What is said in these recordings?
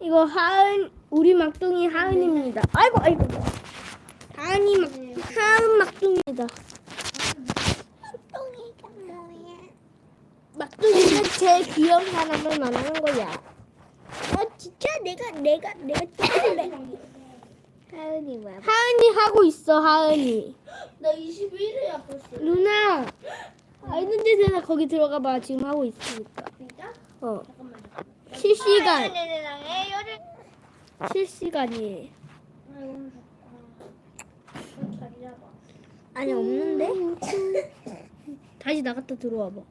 이거 하은 우리 막둥이 하은입니다. 아이고 아이고. 하은이 막 하은 막둥이다. 똥이가 뭐야? 막둥이는 제일 귀여운 사람을 말하는 거야. 어 진짜 내가 내가 내가 찍을래. 하은이 뭐야? 하은이 하고 있어 하은이. 나 21일이야 벌써. 누나. 아이는 데나 거기 들어가 봐. 지금 하고 있으니까. 진짜? 어. 실시간. 실시간이에요. 잡아. 아니 없는데? 다시 나갔다 들어와 봐.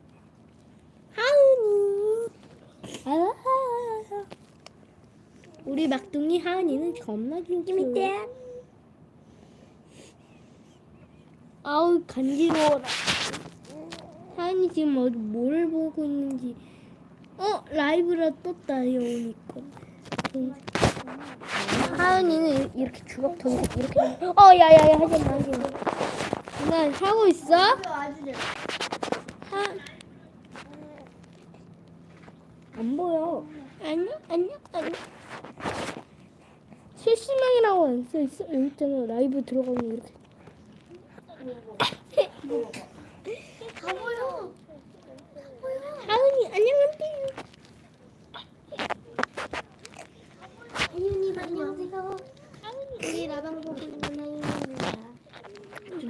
하은이. 아, 우리 막둥이 하은이는 겁나. 밑에 아우 간지러워라. 하은이 지금 어디 뭘 보고 있는지. 어 라이브라 떴다 여우니 거. 응. 하은이는 이렇게 주걱 던져 이렇게. 어 야야야 하지 마 하지 마. 나 하고 있어? 하. 안 보여. 안녕 안녕 안녕. 실시간이라고 안 써 있어? 여기 있잖아 라이브 들어가면 이렇게. 다 보여. 하은이 안녕하세요. 하윤이 안녕하세요. 우리 라방 보고 있는 하윤입니다.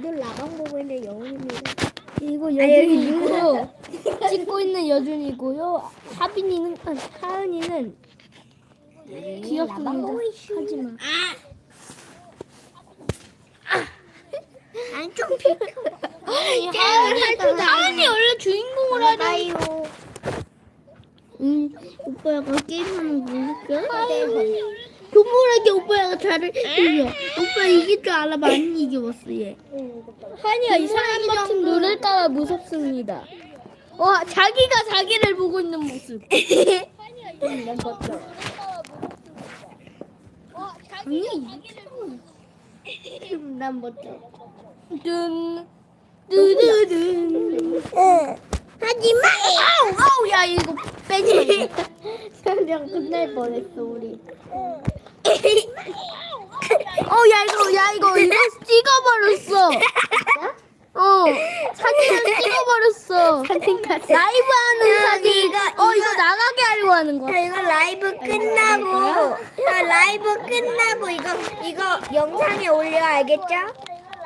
너 라방 보고 있는 여운입니다. 이거 여기 여준이고 찍고 있는 여준이고요. 하빈이는 아, 하은이는 귀엽습니다. 하지마. 안좀 비켜. 하은이 원래 주인공을 하는. 나요. 응, 오빠가 게임하는 거 모르겠어? 교물하게 오빠가 잘을 이겨. 오빠 이길 줄 알아 많이 이겨봤어 얘. 하은이가 이상한 버튼 누를까봐 무섭습니다. 와 자기가 자기를 보고 있는 모습. 난 봤죠. 난. 든 두두든. 하지 마. 아우 아우 야 이거 빼지 마. 그냥 끝날 뻔했어 우리. 어야 이거 야 이거 이거 찍어버렸어. 어 사진을 찍어버렸어. 사진까지. 라이브 하는 사진. 이거, 어 이거 나가게 하려고 하는 거야. 자, 이거 라이브 끝나고 자, 라이브 끝나고 이거 이거 영상에 올려 알겠죠?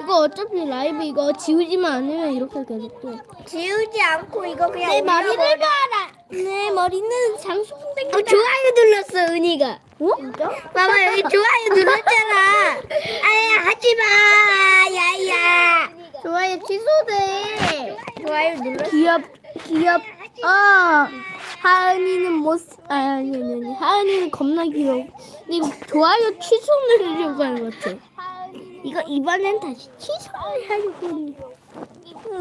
이거 어차피 라이브 이거 지우지만 않으면 이렇게 계속 돼. 지우지 않고 이거 그냥 내 올려버려. 머리를 봐라. 내 머리는 장수풍뎅이다. 어 좋아요 눌렀어 은희가. 어? 봐봐 여기 좋아요 눌렀잖아. 아야 하지 마. 야야. 좋아요 취소돼. 좋아요 눌렀어. 귀엽 귀엽. 아 하은이는 못. 아 아니 아니 아니. 하은이는 겁나 귀여워. 근데 이거 좋아요 취소 누르려고 하는 것 같아. 이거 이번엔 다시 취소를 하려고 하는.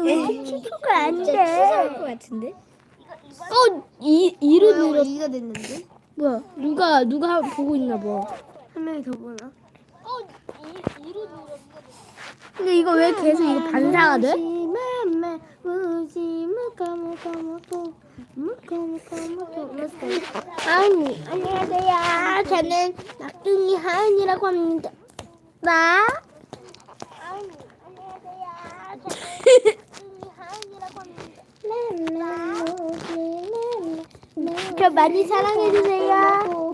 왜 취소가 안 돼? 취소할 것 같은데? 어, 이 이로 눌렀. 이가 됐는데? 뭐야? 누가 누가 보고 있나 봐. 한 명이 더 보나? 근데 이거 왜 계속 이거 반사가 돼? 마마 우지 무까 무까 무까 무까 무까 무까 하은이. 안녕하세요. 저는 낙둥이 하은이라고 합니다. 나? 저 많이 사랑해주세요.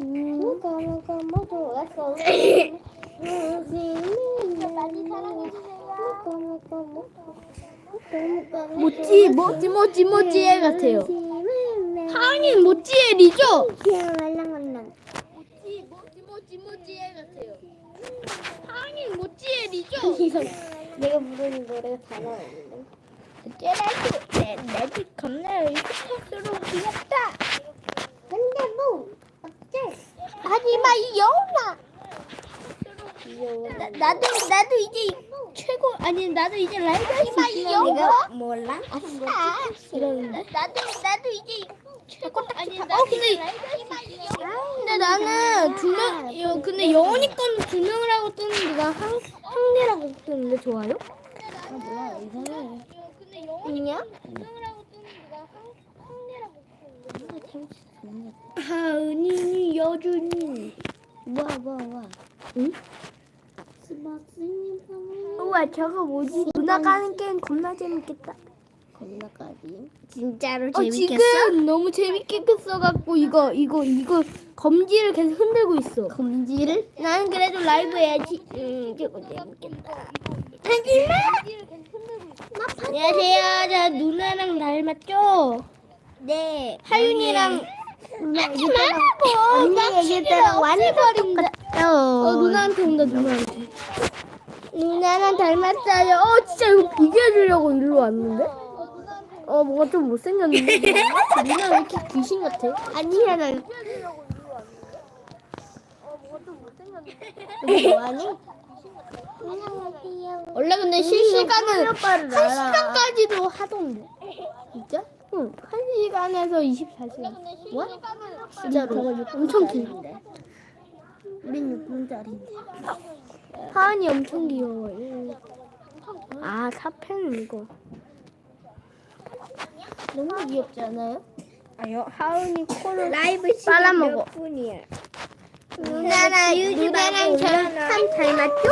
모찌 모찌 모찌 모찌엘 같아요. 그냥 말랑말랑. 모찌 모찌 모찌 모찌엘 같아요. 하은이는 모찌엘이죠? 내가 부르는 노래가 다 나오는데. 쟤라도 내, 내집 겁나 스스로 귀엽다. 근데 뭐 어째? 하지마 이 여 나, 나도 나도 이제 최고 아니 나도 이제 라이브 할수 있어. 몰라? 아싸. 이러는데. 나도 나도 이제 최고 아니 나 어, 근데 근데 나는 두명 근데 영원이 거는 두 명을 하고 뜨는데 나 한, 한 개라고 뜨는데 좋아요? 아 몰라 이상해. 근데 영원이 있냐? 두 명을 하고 뜨는데 나 한, 한 개라고 뜨는데 재밌어. 하은이 여준이 와 와 와 응? 우와 저거 뭐지? 누나 가는 게임 겁나 재밌겠다. 겁나까지 진짜로 어 지금 너무 재밌게 써갖고 이거 이거 이거 검지를 계속 흔들고 있어 검지를? 나는 그래도 라이브 해야지. 음 저거 재밌겠다. 하지마. 안녕하세요 저 누나랑 닮았죠? 네. 하윤이랑 누나 하지 말라고 언니 얘기했다가 완전 똑같아요. 어 누나한테 온다 누나한테 누나랑 닮았어요 어 진짜 이거 비교해주려고 일로 왔는데? 어 뭔가 좀 못생겼는데 누나 왜 이렇게 귀신 같아? 아니야 나. 이거 뭐하니? 원래 근데 실시간은 한 시간까지도 하던데 진짜? 응, 한 시간에서 24시간 뭐? 진짜로 엄청 긴데 우린 6분짜리인데 하은이 엄청 귀여워요 아 사펜 이거 너무 귀엽지 않아요? 아요 하은이 코를 라이브 시간 빨아먹어. 몇 분이야? 누나랑 누나랑 저랑 참 닮았죠?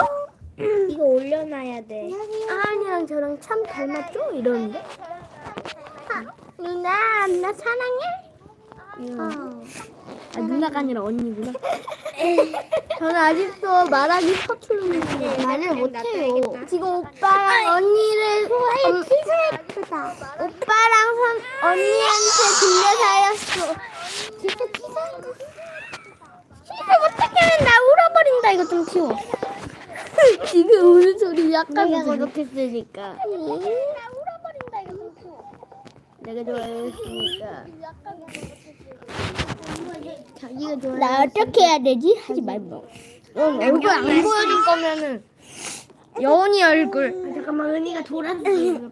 이거 올려놔야 돼. 하은이랑 저랑 참 닮았죠? 이러는데 누나 나 사랑해? 어. 아 누나가 아니라 언니구나 저는 아직도 말하기 서투른데 말을 못해요 지금 오빠랑 언니를 엄- 예쁘다. 오빠랑 선, 언니한테 들려 살렸어 진짜 치사한 거. 이거 어떻게 하면 나 울어버린다 이거 좀 치워 지금 우는 소리 약간 내가 들려. 구독했으니까. 나 울어버린다 이거 좀 치워 내가 좋아했으니까. 자기가 좋아해. 나 어떻게 해야 되지? 하지 말고. 응, 얼굴 안 보여줄 거면은 여운이 얼굴. 잠깐만 은희가 돌았어.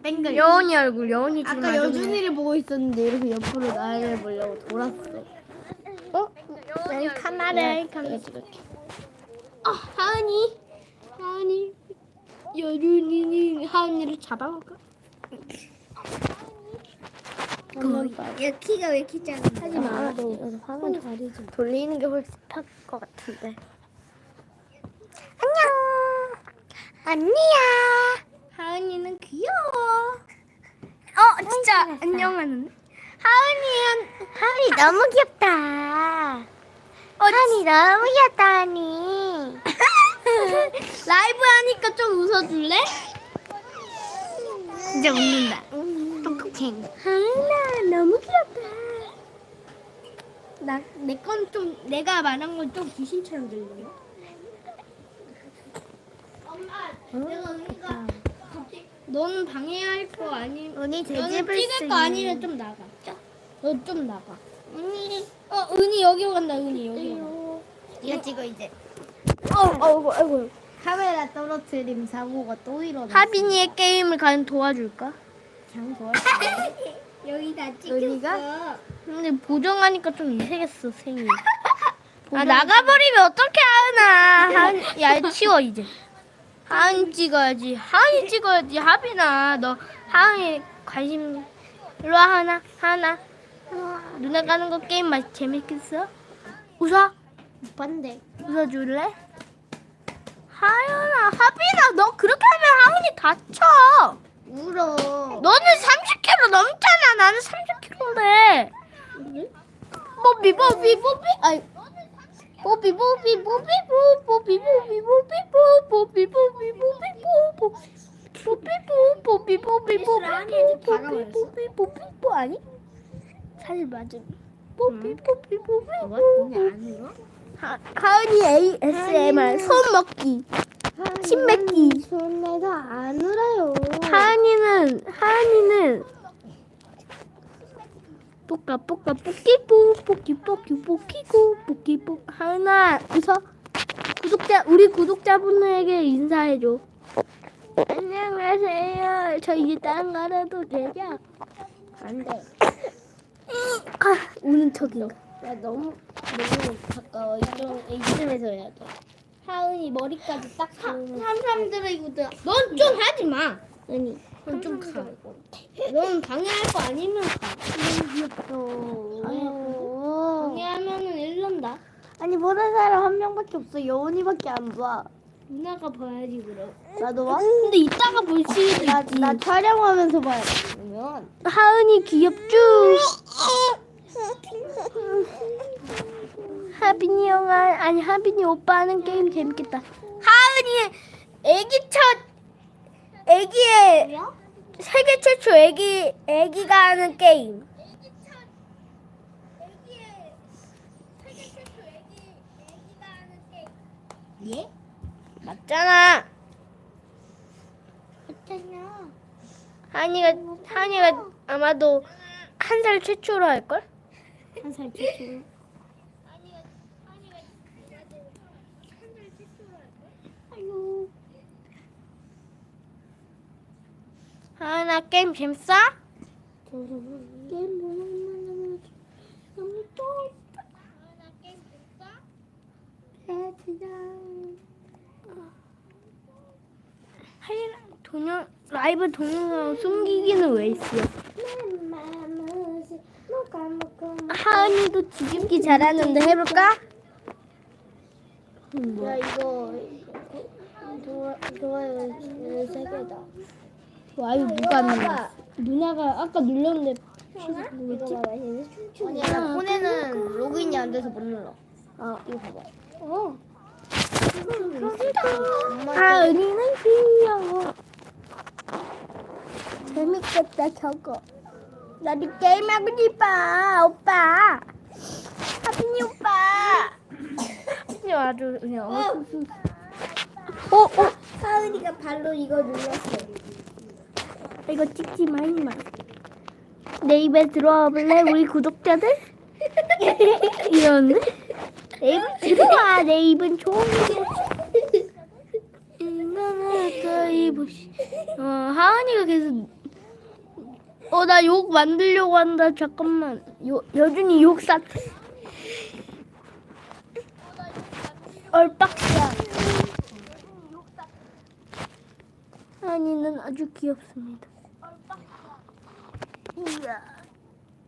뺑글. 여운이 얼굴. 여운이 지금 아까 여준이를 보고 있었는데 이렇게 옆으로 나를 보려고 돌았어. 어? 난 카메라에 카메라 찍을게. 아, 하은이. 하은이. 여준이 하은이를 잡아볼까? 야 키가 왜 이렇게 작아? 하지 마. 너 화면 가리지. 돌리는 게 훨씬 편할 것 같은데. 안녕. 언니야. 하은이는 귀여워. 어, 진짜 안녕하는데. 하은이는 하은이 너무 귀엽다. 어, 하은이 너무 귀엽다 하은이. 라이브 하니까 좀 웃어줄래? 진짜 웃는다. 똑똑해. 하은아 너무 귀엽다. 나 내 건 좀 내가 말한 건 좀 귀신처럼 들리네. 내가 언니가 너는 방해할 거 아니? 은희 너는 돼지불 찍을 거 아니면 좀 나가. 너 좀 나가. 은희. 어 은희 여기로 간다. 은희 여기로. 이거 찍어 이제. 어, 아이고 아이고. 카메라 떨어뜨림 사고가 또 일어나. 하빈이의 게임을 가는 도와줄까? 장 좋아. 여기다 은희가? 근데 보정하니까 좀 이상했어 생이. 아 나가버리면 어떡해 하은아. 하은 야 치워 이제. 하은 찍어야지. 하은이 찍어야지. 하빈아 너 하은이 관심. 일로 와 하나 하나. 누나 가는 거 게임 맛 재밌겠어? 웃어? 못 봤는데. 웃어줄래? 하연아 하빈아 너 그렇게 하면 하은이 다쳐. 울어. 너는 30kg 넘잖아. 나는 30kg인데. 뽀삐 뽀삐 뽀삐. 아이. 뽀삐 뽀삐 뽀삐 뽀 뽀삐 뽀삐 뽀삐 뽀 뽀삐 뽀삐 뽀삐 뽀. 뽀삐 뽀 뽀삐 뽀삐 뽀삐 뽀 뽀삐 뽀삐 뽀삐 뽀 아니? 사실 맞음. 뽀삐 뽀삐 뽀삐 뽀. 안 울어? 하, 하은이 ASMR 손 먹기. 침 뱉기. 손에서 안 울어요. 하은이는 하은이는 뽀까 뽀까 뽀끼뽀 뽀끼 뽀끼 뽀끼고 뽀끼 뽀 하은아 웃어 구독자 우리 구독자분에게 인사해줘 안녕하세요 저 이제 딴 가라도 되죠? 안돼 아, 우는 척인가 야 너무 너무 가까워. 이쪽 이쯤에서 해야 돼. 하은이 머리까지 딱 닿으면. 삼삼들이거든 넌좀 하지 마 아니. 그럼 좀 가. 넌 방해할 거 아니면 가. 귀엽다. 아니 보는 사람 한 명밖에 없어. 여운이밖에 안 봐. 누나가 봐야지 그럼. 나도 봐. 근데 이따가 볼수 있지. 나, 나 촬영하면서 봐야 돼. 그러면 하은이 귀엽죠? 하빈이 형아 아니 하빈이 오빠 하는 게임 재밌겠다. 하은이 애기 첫 애기의 세계 최초 애기 애기가 하는 게임. 예? 맞잖아. 어쩌냐? 하은이가 하은이가 아마도 한 살 최초로 할 걸? 한 살 최초. 아 게임 재밌어? 게임 또. 하이라 동영 라이브 동영상 숨기기는 왜 있어? 하은이도 뒤집기 잘하는데 해볼까? 야 이거 좋아 좋아요 세 개다. 와 이거 누가 안 눌렀어? 누나가 아까 눌렀는데 춤추고. 아니야 나 폰에는 로그인이 안 돼서 못 눌러. 아 이거 봐봐. 어. 하은이는 귀여워. 재밌겠다 저거. 나도 게임하고 싶어 오빠. 하빈이 오빠. 하빈이 아주 그냥. 어, 어. 하은이가 발로 이거 눌렀어. 이거 찍지 마, 임마. 내 입에 들어와 볼래? 우리 구독자들? 이러는데? 내 입에 들어와. 내 입은 좋은 게. 어, 하은이가 계속. 어, 나 욕 만들려고 한다. 잠깐만. 요, 여준이 욕 사태. 얼빡이야. 하은이는 아주 귀엽습니다. 이야.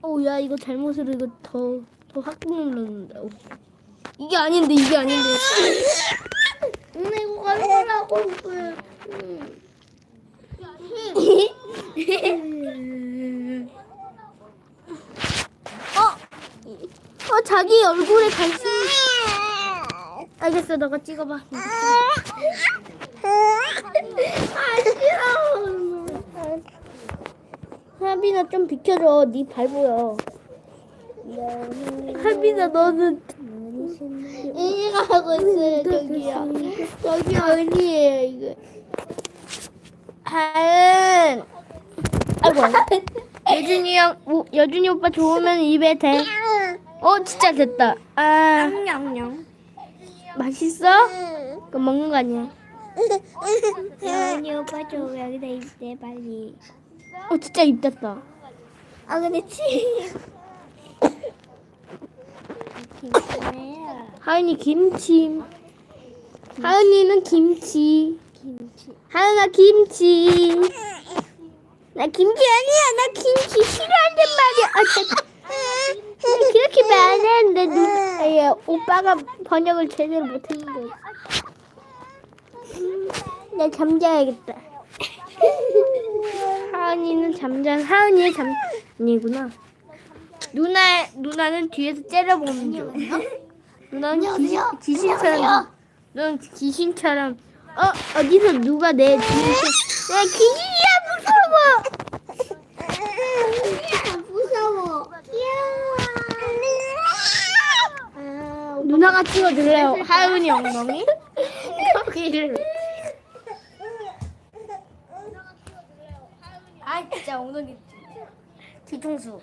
어, 야, 이거 잘못으로 이거 더, 더 확 눌렀는데. 어. 이게 아닌데, 이게 아닌데. 누나 이거 가져가라고. 어? 어, 자기 얼굴에 관심. 알겠어, 너가 찍어봐. 아, 싫어. 하빈아, 좀 비켜줘. 네 발 보여. 하빈아, 너는. 이가 하고 있어요 저기요. 저기 언니예요 이거. 하은. 아이고. 여준이 형, 오, 여준이 오빠 좋으면 입에 대. 어, 진짜 됐다. 아, 냥냥. 맛있어? 그거 먹는 거 아니야? 하은이 오빠 저 여기다 있대 빨리. 어, 진짜 입 됐다. 아 근데 치. 하은이 김치. 하은이는 김치. 하은아 김치. 나 김치 아니야. 나 김치 싫어한단 말이야. 아, 나, 나 그렇게 말 안 했는데 누, 아, 예, 오빠가 번역을 제대로 못했는데. 음, 나 잠자야겠다. 하은이는 잠자. 하은이의 잠이구나. 누나 누나는 뒤에서 째려보는 중. 누나는 귀신, 귀신처럼. 넌 귀신처럼. 어 어디서 누가 내 뒤에서 내 귀신이야 무서워. 무서워. 누나가 찍어줄래요? 하은이 엉덩이? 여기를. 아 진짜 엉덩이. 뒤통수.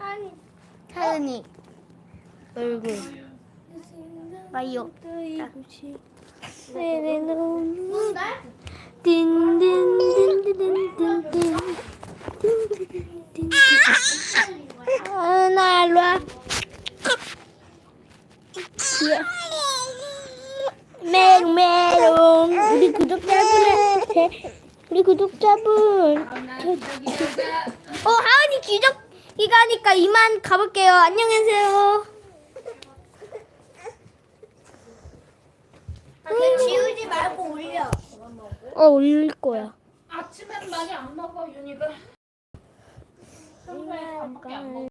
하은이 얼굴. 마이오. 딘딘딘딘딘딘딘. 하은아 일로 와. 메롱 메롱 우리 구독자분한테 우리 구독자분 어 하은이 기적 이가니까 이만 가볼게요 안녕하세요 걔 지우지 말고 올려. 어 올릴 거야. 아침엔 많이 안 먹어 윤희가. 평소에 밥밖에 안 먹어.